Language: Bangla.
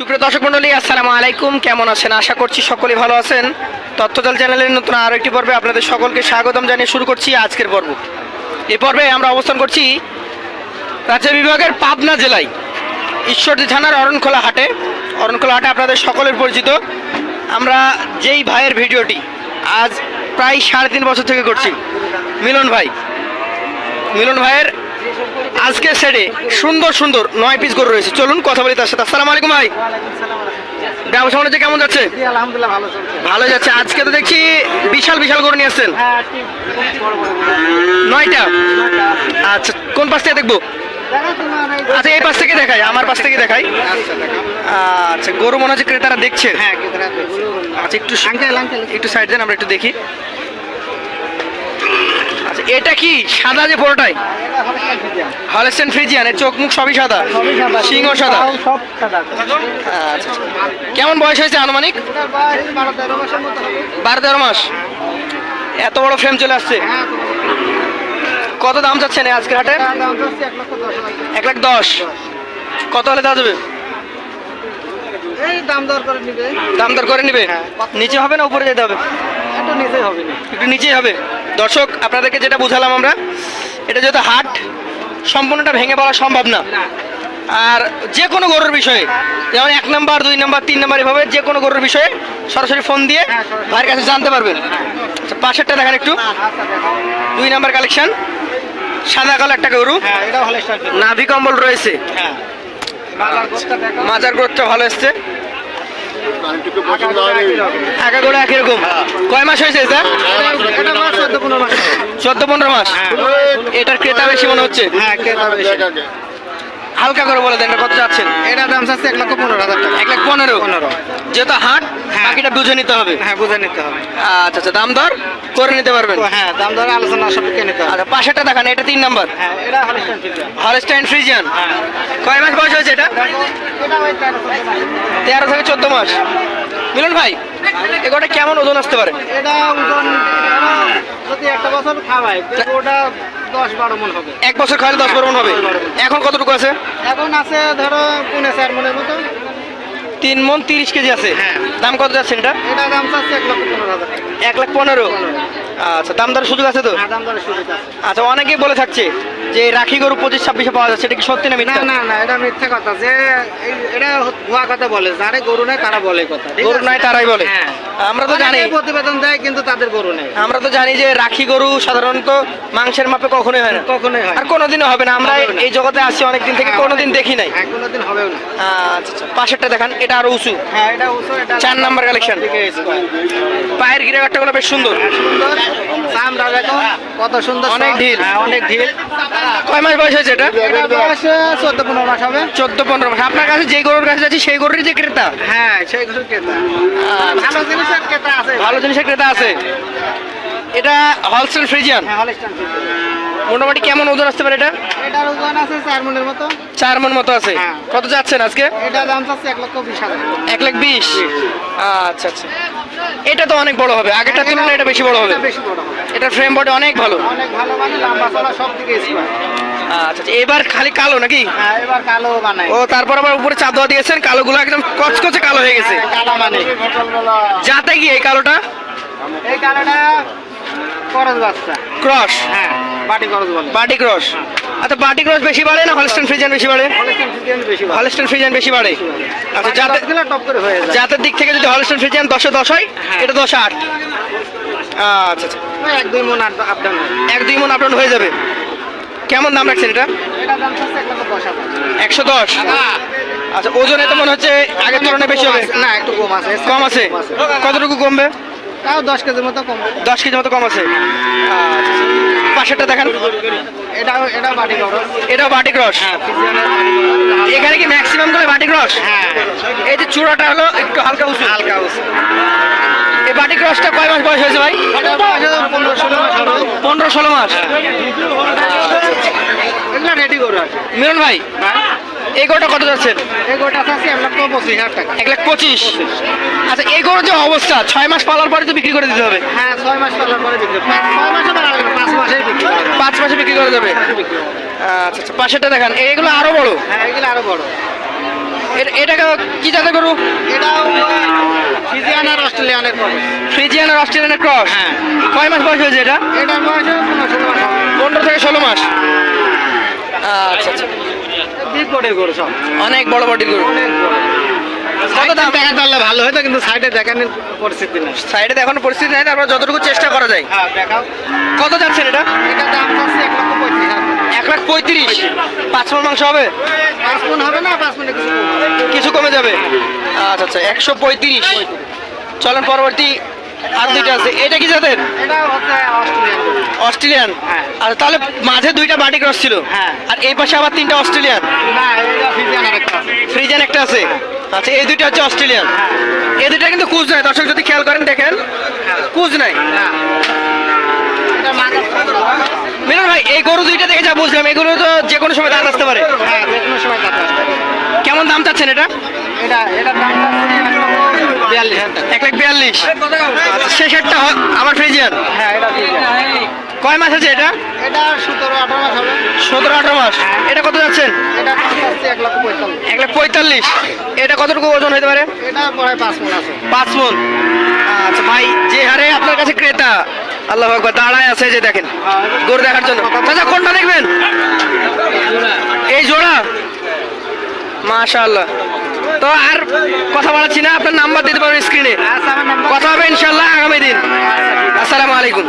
সুপ্রিয় দর্শক মন্ডলী আসসালামু আলাইকুম। কেমন আছেন? আশা করছি সকলেই ভালো আছেন। তথ্যজাল চ্যানেলের নতুন আরও একটি পর্বে আপনাদের সকলকে স্বাগতম জানিয়ে শুরু করছি আজকের পর্ব। এই পর্বে আমরা অবস্থান করছি রাজ্য বিভাগের পাবনা জেলায়, ঈশ্বরদী থানার অরণখোলা হাটে। অরণখোলা হাটে আপনাদের সকলের পরিচিত। আমরা যেই ভাইয়ের ভিডিওটি আজ প্রায় সাড়ে তিন বছর থেকে করছি, মিলন ভাই। মিলন ভাইয়ের আজকের সেটে সুন্দর সুন্দর নয় পিস গরু রয়েছে। চলুন কথা বলি তার সাথে। আসসালামু আলাইকুম ভাই। ব্যবসা বাণিজ্য কেমন যাচ্ছে? ভালো যাচ্ছে। আজকে তো দেখছি বিশাল বিশাল গরু নিয়ে আসছেন। হ্যাঁ নয়টা? আচ্ছা কোন পাশ থেকে দেখব? আচ্ছা এই পাশ থেকে দেখাই আমার পাশ থেকে দেখাই। আচ্ছা আচ্ছা গরু মনে হচ্ছে ক্রেতারা দেখছে। হ্যাঁ আচ্ছা একটু একটু সাইড দেন আমরা একটু দেখি। এটা কি? সাদা যে পুরোটাই? হবে ফ্রিজিয়ান এর চোখ মুখ সবই সাদা? সিংহ সাদা? সব সাদা। কেমন বয়স হয়েছে আনুমানিক? বারো তেরো মাস। এত বড় ফ্রেম চলে আসছে। কত দাম চাচ্ছেন আজকের হাটে? এক লাখ দশ। কত হলে দেওয়া যাবে? এই দাম দর করে নিবে। হ্যাঁ। নিচে হবে না উপরে যেতে হবে? একটু নিজেই হবে। একটু নিচেই হবে? দর্শক আপনাদেরকে যেটা বুঝালাম আমরা এটা যেহেতু হাট সম্পূর্ণটা ভেঙে পড়া সম্ভব না। আর যে কোনো গরুর বিষয়ে যেমন এক নাম্বার দুই নাম্বার তিন নাম্বার এভাবে যে কোনো গরুর বিষয়ে সরাসরি ফোন দিয়ে ভাইয়ের কাছে জানতে পারবেন। আচ্ছা পাশেরটা দেখেন একটু। দুই নাম্বার কালেকশন সাদা কালো একটা গরু। হ্যাঁ নাভি কম্বল রয়েছে। হ্যাঁ। মাজার গ্রোথটা ভালো এসছে। একই কয় মাস হয়েছে এটা? চোদ্দ পনেরো মাস। চোদ্দ পনেরো মাস। এটার ক্রেতা বেশি মনে হচ্ছে? হ্যাঁ ক্রেতা বেশি। হালকা করে বলে দেন এটা কত যাচ্ছেন এটা দাম চাচ্ছে এক লক্ষ পনেরো হাজার টাকা। এক লাখ পনেরো? পনেরো। যেহেতু হাট হ্যাঁ। বাকিটা বুঝে নিতে হবে। হ্যাঁ বুঝে নিতে হবে। আচ্ছা আচ্ছা দাম দর? করে নিতে পারবেন? হ্যাঁ দাম দর আলোচনা সাপেক্ষে নিতে হবে। আচ্ছা পাশেটা দেখান এটা তিন নাম্বার। হ্যাঁ এটা হলস্টাইন ফ্রিজিয়ান হ্যাঁ। কয় মাস বয়স হয়েছে এটা। তেরো থেকে চোদ্দ মাস। মিলন ভাই এগুলোটা কেমন ওজন আসতে পারে? এটা ওজন যদি একটা বছর খাওয়াই ওটা দশ বারো মন হবে। এক বছর খাইলে দশ বারো মন হবে। এখন কতটুকু আছে? এখন আছে ধরো পুনে চার মনের মতো। তিন মন তিরিশ কেজি আছে। হ্যাঁ। দাম কত যাচ্ছে এটা এটা দাম চাচ্ছে এক লক্ষ পনেরো হাজার এক লাখ পনেরো। আচ্ছা দাম দরের সুযোগ আছে তো? হ্যাঁ দাম দরের সুবিধা আছে। আচ্ছা অনেকেই বলে থাকছে যে রাখি গরু পঁচিশ ছাব্বিশে পাওয়া যাচ্ছে এটা কি সত্যি না না মিথ্যা? না না এটা মিথ্যে কথা। যে এই- এটা ভুয়া কথা বলে যারে গরু নেই তারা বলে কথা গরু নাই তারাই বলে। হ্যাঁ। আমরা তো জানি। প্রতিবেদন দেয় কিন্তু তাদের গরু নেই। আমরা তো জানি যে রাখি গরু সাধারণত মাংসের মাপে কখনোই হয় না। কখনোই হয় আর কোনোদিনও হবে না। আমরা এই জগতে আসছি অনেকদিন থেকে হ্যাঁ, কোনোদিন দেখি নাই। হ্যাঁ কোনোদিন হবেও না। আচ্ছা আচ্ছা পাশেরটা দেখান এটা আরও উঁচু। হ্যাঁ এটা উঁচু এটা চার নাম্বার কালেকশন পায়ের গিরাগারটা গুলো বেশ সুন্দর। সুন্দর। চামড়া দেখো কত সুন্দর অনেক ঢিল। অনেক ঢিল। কয় মাস বয়স হয়েছে এটা? এটা বয়স চোদ্দ পনেরো মাস হবে। চোদ্দ পনেরো মাস। আপনার কাছে যে গরুর কাছে যাচ্ছি সেই গরুরই যে ক্রেতা? হ্যাঁ সেই গরুর ক্রেতা। ভালো জিনিসের ক্রেতা আছে। ভালো জিনিসের ক্রেতা আছে। এটা হলস্টেল ফ্রিজিয়ান হ্যাঁ হলিস্টান মোটামুটি কেমন ওজন আসতে পারে এটা? এটার ওজন আছে চার মনের মতো। চার মন মতো আছে। হ্যাঁ। কত যাচ্ছেন আজকে? এটা দাম চাচ্ছে এক লক্ষ বিশ হাজার। এক লাখ বিশ? আচ্ছা আচ্ছা। এটা তো অনেক বড় হবে। আগেরটার তুলনায় এটা বেশি বড় হবে। এটা ফ্রেম বডি অনেক ভালো। অনেক ভালো মানে লম্বা সব দিকে স্কোয়ার আচ্ছা আচ্ছা এবার খালি কালো নাকি? হ্যাঁ এবার কালো বানাই। ও তারপর আবার উপরে চাঁদোয়া দিয়েছেন কালোগুলো একদম কচকচে কালো হয়ে গেছে। হ্যাঁ, কালো মানে। যাতে কি এই কালোটা? এই কালোটা বাচ্চা। ক্রস? হ্যাঁ বাটি করজ বলে। বাটি ক্রস। আচ্ছা বাটি ক্রস বেশি বাড়ে না হলস্টেন ফ্রিজিয়ান বেশি বাড়ে? হলিস্টান ফ্রিজিয়ান বেশি বাড়ে। আচ্ছা যাতে টপ করে হয়ে যায়। জাতের দিক থেকে যদি হলস্টেন ফ্রিজিয়ান দশে দশ হয়। এটা দশে আট। আচ্ছা আচ্ছা। এক দুই মন আপ ডাউন এক দুই মন আপডাউন হয়ে যাবে। কেমন দাম রাখছেন এটা? একশো দশ? আচ্ছা ওজনে তো মনে হচ্ছে আগের তুলনায় বেশি হবে। না একটু কম আছে। কম আছে? কতটুকু কমবে? তাও দশ কেজির মতো কম। দশ কেজি মতো কম আছে। আচ্ছা। পাশেরটা দেখান। এটাও এটা বাটি এটাও বাটি ক্রস? হ্যাঁ এখানে কি ম্যাক্সিমাম করে বাটি ক্রস? হ্যাঁ। এই যে চূড়াটা হলো একটু হালকা বাটি কয় মাস বয়স হয়েছে ভাই? পনেরো ষোলো মাস। রেডি করে মিলন ভাই এই গরুটা কত যাচ্ছেন? এই গোটা আছে এক লক্ষ পঁচিশ হাজার টাকা। এক লাখ পঁচিশ। আচ্ছা এই গরুর যে অবস্থা ছয় মাস পালার পরে তো বিক্রি করে দিতে হবে। হ্যাঁ ছয় মাস পালার পরে বিক্রি পাঁচ ছয় মাসে পাঁচ বিক্রি পাঁচ মাসে বিক্রি করে দেবে। আচ্ছা আচ্ছা পাশেরটা দেখান এইগুলো আরও বড়? হ্যাঁ এগুলো আরও বড়। এটা- এটাকে কি জাতের গরু? এটাও ফিজিয়ান আর অস্ট্রেলিয়ানের পরে ফ্রিজিয়ান আর অস্ট্রেলিয়ানের ক্রস? হ্যাঁ। কয় মাস বয়স হয়েছে এটা? এটার বয়স পনেরো থেকে ষোলো মাস। আচ্ছা আচ্ছা। বিগ বডির গরু সব। অনেক বড় বডির গরু। অনেক বড়। কত দাম? দেখা তাহলে ভালো হতো কিন্তু সাইডে দেখানোর পরিস্থিতি নেই। সাইডে দেখানোর পরিস্থিতি নাই তারপর যতটুকু চেষ্টা করা যায়। হ্যাঁ দেখাও। কত যাচ্ছেন এটা? এটা দাম চাচ্ছে এক লক্ষ পঁয়ত্রিশ হাজার এক লাখ পঁয়ত্রিশ। পাঁচ মন মাংস হবে? পাঁচ মন হবে না পাঁচ মিনিট কিছু কম যাবে? আচ্ছা আচ্ছা একশো পঁয়ত্রিশ। চলেন পরবর্তী আর দুইটা আছে। এটা কি জাতের? অস্ট্রেলিয়ান। হ্যাঁ। আচ্ছা তাহলে মাঝে দুইটা বাটি ক্রস ছিল। হ্যাঁ। আর এই পাশে আবার তিনটা অস্ট্রেলিয়ান। আর ফ্রিজেন একটা আছে। আচ্ছা এই দুইটা হচ্ছে অস্ট্রেলিয়ান। এই দুইটা কিন্তু কুজ নাই দর্শক যদি খেয়াল করেন দেখেন কুজ নাই। মিলন ভাই এই গরু দুইটা দেখে যা বুঝলাম। এগুলো তো যে কোনো সময় দাঁত আসতে পারে। হ্যাঁ যে কোনো সময় দাঁত। কেমন দাম চাচ্ছেন এটা? এটা এটার দাম এক লাখ বিয়াল্লিশ। শেষ একটা আমার ফ্রিজিয়ান। হ্যাঁ এটা কয় মাস আছে এটা? এটা সতেরো আঠারো মাস হবে। সতেরো আঠারো মাস। এটা কত যাচ্ছেন? এটা এক লক্ষ পঁয়তাল্লিশ। এক লাখ পঁয়তাল্লিশ। এটা কতটুকু ওজন হতে পারে? এটা পাঁচ মন আছে। পাঁচ মন। আচ্ছা ভাই যে হারে আপনার কাছে ক্রেতা আল্লাহ আকবার, দাঁড়ায় আছে যে দেখেন, গরু দেখার জন্য। চাচা কোনটা দেখবেন? এই জোড়া? মাশাআল্লাহ। তো আর কথা বলাচ্ছি না, আপনার নাম্বার দিতে পারবেন স্ক্রিনে আচ্ছা কথা হবে ইনশাল্লাহ আগামী দিন। আসসালামু আলাইকুম।